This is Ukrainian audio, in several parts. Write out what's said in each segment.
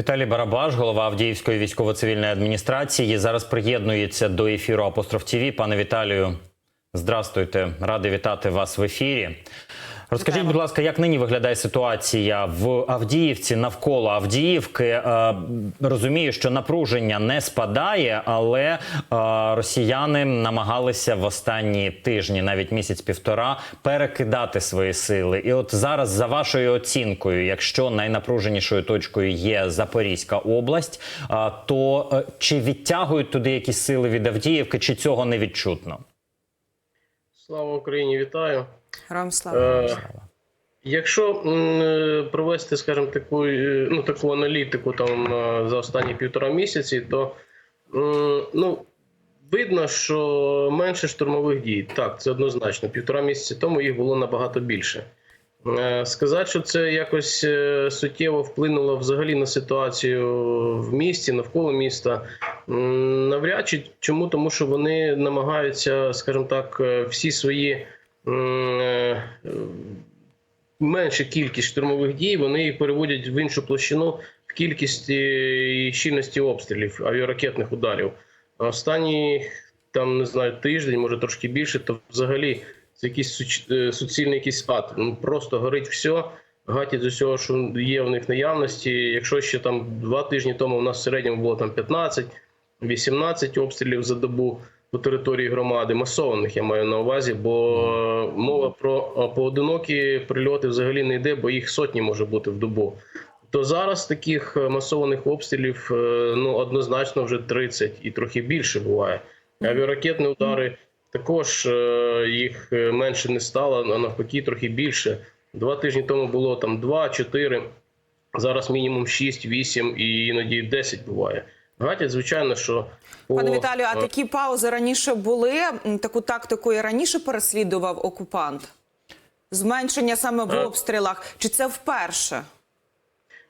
Віталій Барабаш, голова Авдіївської військово-цивільної адміністрації, зараз приєднується до ефіру Апостроф ТІВІ. Пане Віталію, здрастуйте, радий вітати вас в ефірі. Розкажіть, будь ласка, як нині виглядає ситуація в Авдіївці навколо Авдіївки? Е, розумію, що напруження не спадає, але е, росіяни намагалися в останні тижні, навіть місяць-півтора, перекидати свої сили. І от зараз, за вашою оцінкою, якщо найнапруженішою точкою є Запорізька область, е, то чи відтягують туди якісь сили від Авдіївки, чи цього не відчутно? Слава Україні, вітаю. Героям слава. Е, якщо е, провести, скажімо, таку, е, ну, таку аналітику там е, за останні півтора місяці, то ну, видно, що менше штурмових дій. Так, це однозначно. Півтора місяці тому їх було набагато більше. Е, Сказати, що це якось е, суттєво вплинуло взагалі на ситуацію в місті, навколо міста. Навряд чи чому, тому що вони намагаються, скажімо так, е, всі свої м, е, кількість штурмових дій, вони їх переводять в іншу площину в кількість і щільності обстрілів, авіаракетних ударів. А Останні там не знаю тиждень, може трошки більше, то взагалі це якийсь суч- е, суцільний якийсь ад. Ну просто горить все, гатять з усього, що є в них наявності. Якщо ще там два тижні тому у нас в середньому було там 15 18 обстрілів за добу по території громади, масованих я маю на увазі, бо мова про поодинокі прильоти взагалі не йде, бо їх сотні може бути в добу. То зараз таких е, масованих обстрілів е, ну однозначно вже 30 і трохи більше буває. Авіаракетні удари також е, їх е, менше не стало, а навпаки, трохи більше. Два тижні тому було там 2-4, зараз мінімум 6, 8 і іноді 10 буває. Гатять, звичайно, що по, Пане Віталію, а е, такі паузи раніше були? Таку тактику і раніше переслідував окупант? Зменшення саме в обстрілах? Чи це вперше?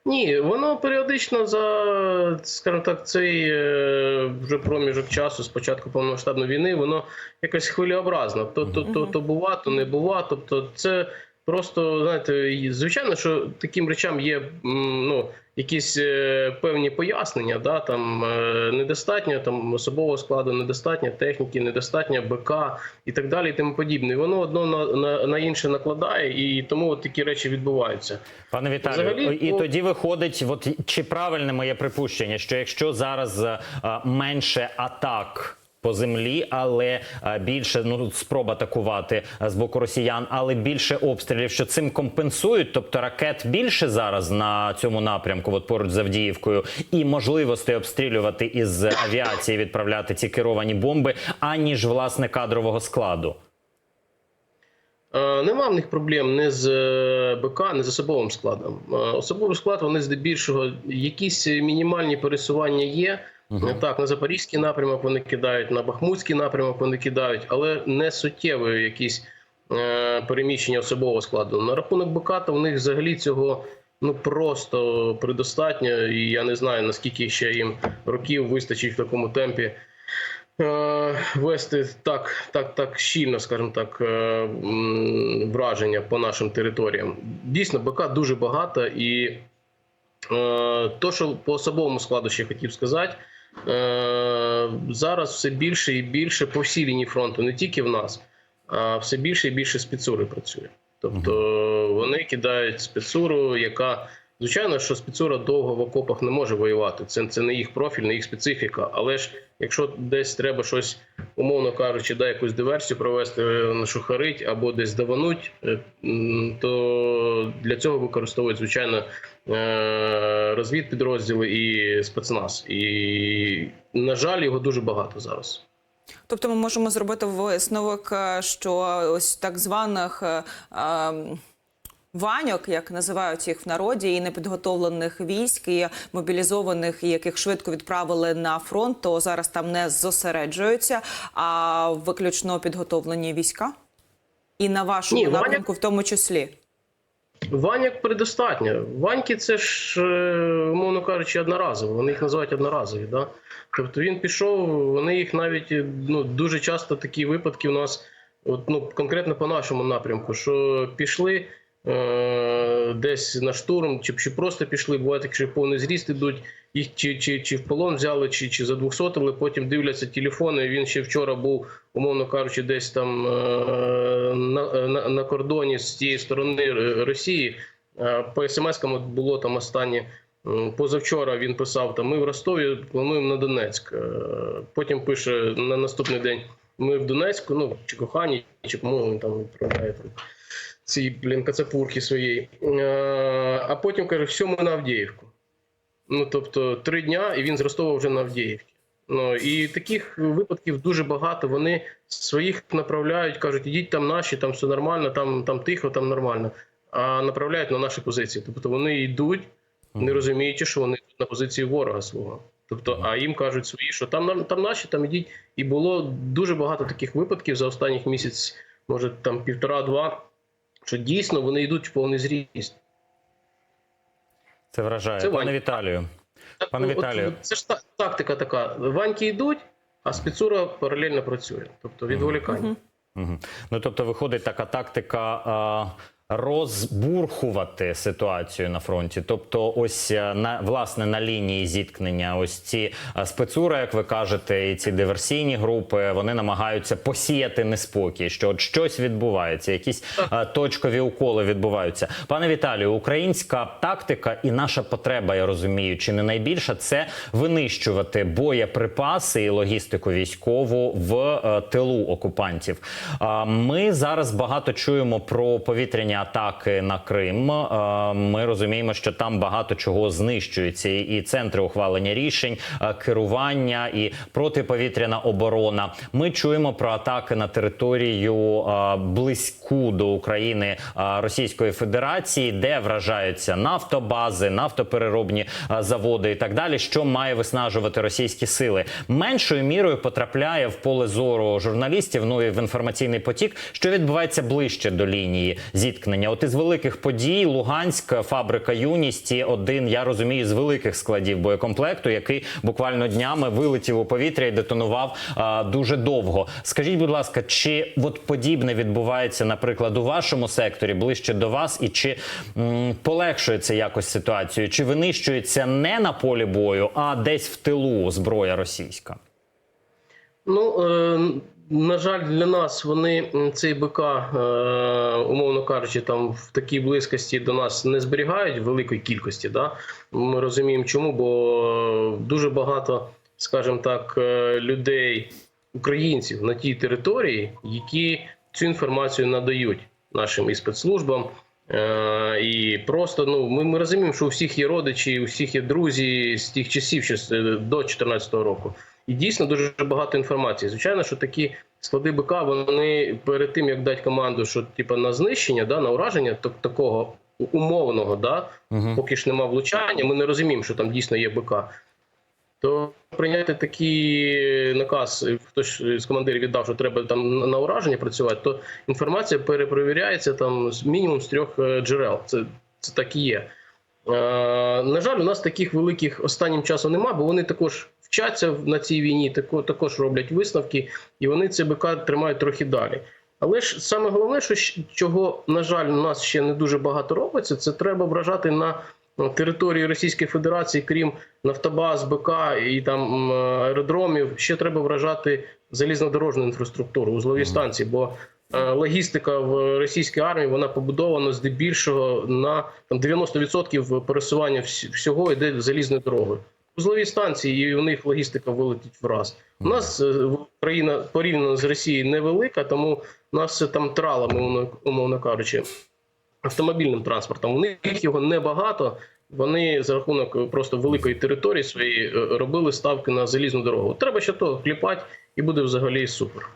Ні, воно періодично за, скажімо так, цей е, вже проміжок часу з початку повномасштабної війни, воно якось хвилеобразно. То, то, то, то бува, то не бува. Тобто, це просто знаєте, звичайно, що таким речам є ну, якісь е, певні пояснення. Да? Там е, недостатньо там особового складу, недостатньо техніки, недостатньо БК і так далі, і тому подібне. І Воно одно на, на, на інше накладає, і тому от такі речі відбуваються. Пане Віталію, Взагалі, і по- тоді виходить, от чи правильне моє припущення, що якщо зараз е, менше атак. По землі, але е, більше ну спроб атакувати е, з боку росіян, але більше обстрілів, що цим компенсують. Тобто ракет більше зараз на цьому напрямку, от поруч з Авдіївкою, і можливостей обстрілювати із авіації, відправляти ці керовані бомби, аніж власне кадрового складу. Е, Нема в них проблем не з БК, не з особовим складом. Особовий склад вони здебільшого якісь мінімальні пересування є. Е, Так, на запорізький напрямок вони кидають, на бахмутський напрямок вони кидають, але не суттєві якісь е, переміщення особового складу. На рахунок БК, то в них взагалі цього ну просто предостатньо, і я не знаю наскільки ще їм років вистачить в такому темпі е, вести так, так, так щільно, скажімо так, е, враження по нашим територіям. Дійсно, БК дуже багато, і е, то, що по особовому складу ще хотів сказати, зараз все більше і більше по всій лінії фронту, не тільки в нас, а все більше і більше спецури працює. Тобто вони кидають спецуру, яка звичайно, що спецура довго в окопах не може воювати. Це, це не їх профіль, не їх специфіка. Але ж якщо десь треба щось, умовно кажучи, да, якусь диверсію провести, е, нашухарить або десь давануть, е, то для цього використовують звичайно е, розвідпідрозділи і спецназ. І на жаль, його дуже багато зараз. Тобто ми можемо зробити висновок, що ось так званих е, ем, ваньок, як називають їх в народі, і непідготовлених військ, і мобілізованих, і яких швидко відправили на фронт, то зараз там не зосереджуються, а виключно підготовлені війська. І на вашому Ні, напрямку в тому числі. Ваняк предостатньо. Ваньки це ж, е, умовно кажучи, одноразово. Вони їх називають одноразові. Да? Тобто він пішов, вони їх навіть е, ну, дуже часто такі випадки у нас, от, ну, конкретно по нашому напрямку, що пішли, десь на штурм, чи, чи просто пішли, буває такі, що повний зріст ідуть, їх чи, чи, чи в полон взяли, чи, чи задвухсотили, потім дивляться телефони. Він ще вчора був, умовно кажучи, десь там е, на, на, на кордоні з тієї сторони Росії. Е, По смс-кам було там останнє. Позавчора він писав: там ми в Ростові плануємо на Донецьк. Е, Потім пише на наступний день: ми в Донецьку, ну чи кохані, чи кому він там відправляє ці блін кацапурки своєї. Е, А потім каже, все, ми на Авдіївку. Ну тобто три дня, і він з Ростова вже на Авдіївці. Ну і таких випадків дуже багато. Вони своїх направляють, кажуть, ідіть там наші, там все нормально, там, там тихо, там нормально. А направляють на наші позиції. Тобто вони йдуть, не розуміючи, що вони на позиції ворога свого. Тобто, а їм кажуть свої, що там там наші, там ідіть. І було дуже багато таких випадків за останніх місяць, може там півтора-два, що дійсно вони йдуть в повний зріст. Це вражає. Це Пане Віталію. Пане От- Віталію. от це ж та- тактика така. Ваньки йдуть, а спецура паралельно працює. Тобто відволікання. Мгм. Ну тобто виходить така тактика. А... Розбурхувати ситуацію на фронті, тобто, ось е, на власне на лінії зіткнення, ось ці е, спецури, як ви кажете, і ці диверсійні групи, вони намагаються посіяти неспокій, що от щось відбувається, якісь е, точкові уколи відбуваються. Пане Віталію, українська тактика і наша потреба, я розумію, чи не найбільша, це винищувати боєприпаси і логістику військову в тилу окупантів. А, Ми зараз багато чуємо про повітряні атаки на Крим. Ми розуміємо, що там багато чого знищується, і- центри ухвалення рішень, е, керування і протиповітряна оборона. Ми чуємо про атаки на територію е, близьку до України е, Російської Федерації, де вражаються нафтобази, нафтопереробні е, заводи і так далі, що має виснажувати російські сили. Меншою мірою потрапляє в поле зору журналістів. Ну і в інформаційний потік, що відбувається ближче до лінії зіткнення. От із великих подій Луганськ, фабрика юністі, один я розумію з великих складів боєкомплекту, який буквально днями вилетів у повітря і детонував а, дуже довго. Скажіть, будь ласка, чи от подібне відбувається, наприклад, у вашому секторі ближче до вас, і чи м, полегшується якось ситуацію, чи винищується не на полі бою, а десь в тилу зброя російська? Ну, е, на жаль, для нас вони цей БК, е, умовно кажучи, там в такій близькості до нас не зберігають в великої кількості. Да? Ми розуміємо, чому, бо дуже багато, скажімо так, е, людей, українців на тій території, які цю інформацію надають нашим і спецслужбам. Е, і просто ну ми, ми розуміємо, що у всіх є родичі, у всіх є друзі з тих часів, ще до 2014 року. І дійсно дуже багато інформації. Звичайно, що такі склади БК, вони перед тим як дати команду, що типу, на знищення, да, на ураження так, такого умовного, да, Угу. поки ж нема влучання, ми не розуміємо, що там дійсно є БК. То прийняти такий наказ, хтось з командирів віддав, що треба там на- ураження працювати, то інформація перепровіряється там з мінімум з трьох е, джерел. Це, це так і є. Е, на жаль, у нас таких великих останнім часом нема, бо вони також вчаться на цій війні, також роблять висновки, і вони ЦБК тримають трохи далі. Але ж саме головне, що чого, на жаль, у нас ще не дуже багато робиться, це треба вражати на ну, території Російської Федерації, крім нафтобаз, БК і там аеродромів, ще треба вражати залізнодорожну інфраструктуру, узлові станції, бо логістика в російській армії вона побудована здебільшого на там 90% пересування всього йде залізною дорогою. Узлові станції, і у них логістика вилетить враз. У нас е, країна порівняно з Росією невелика, тому у нас все там тралами, умовно- кажучи, автомобільним транспортом. У них його небагато. Вони за рахунок просто великої території своєї е, робили ставки на залізну дорогу. Треба ще то кліпати, і буде взагалі супер.